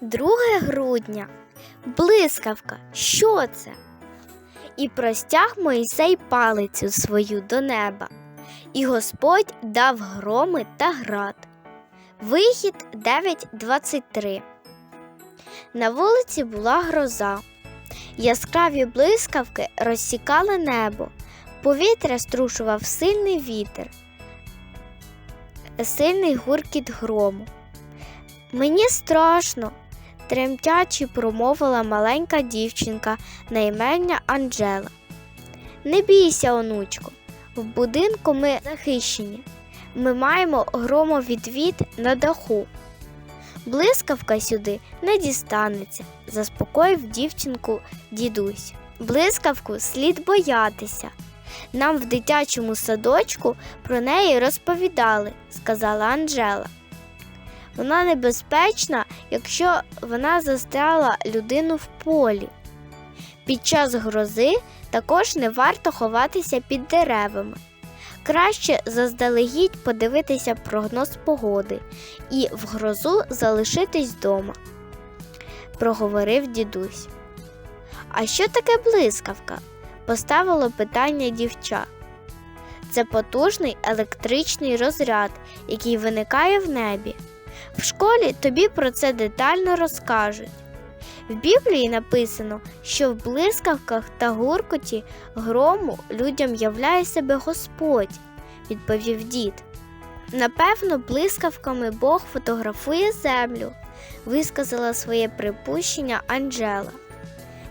2 грудня. Блискавка. Що це? І простяг Мойсей палицю свою до неба, і Господь дав громи та град. Вихід 9.23. На вулиці була гроза. Яскраві блискавки розсікали небо, повітря струшував сильний вітер, сильний гуркіт грому. Мені страшно, тремтячи промовила маленька дівчинка на імення Анджела. Не бійся, онучко, в будинку ми захищені. Ми маємо громовідвід на даху. Блискавка сюди не дістанеться, заспокоїв дівчинку дідусь. Блискавку слід боятися. Нам в дитячому садочку про неї розповідали, сказала Анжела. Вона небезпечна, якщо вона застряла людину в полі. Під час грози також не варто ховатися під деревами. Краще заздалегідь подивитися прогноз погоди і в грозу залишитись вдома, проговорив дідусь. А що таке блискавка? поставило питання дівча. Це потужний електричний розряд, який виникає в небі. В школі тобі про це детально розкажуть. В Біблії написано, що в блискавках та гуркоті грому людям являє себе Господь, відповів дід. Напевно, блискавками Бог фотографує землю, висказала своє припущення Анджела.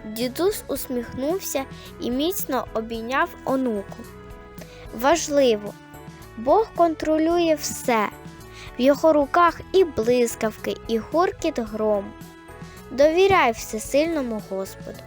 Дідусь усміхнувся і міцно обійняв онуку. Важливо, Бог контролює все. В його руках і блискавки, і гуркіт гром. Довіряй всесильному Господу.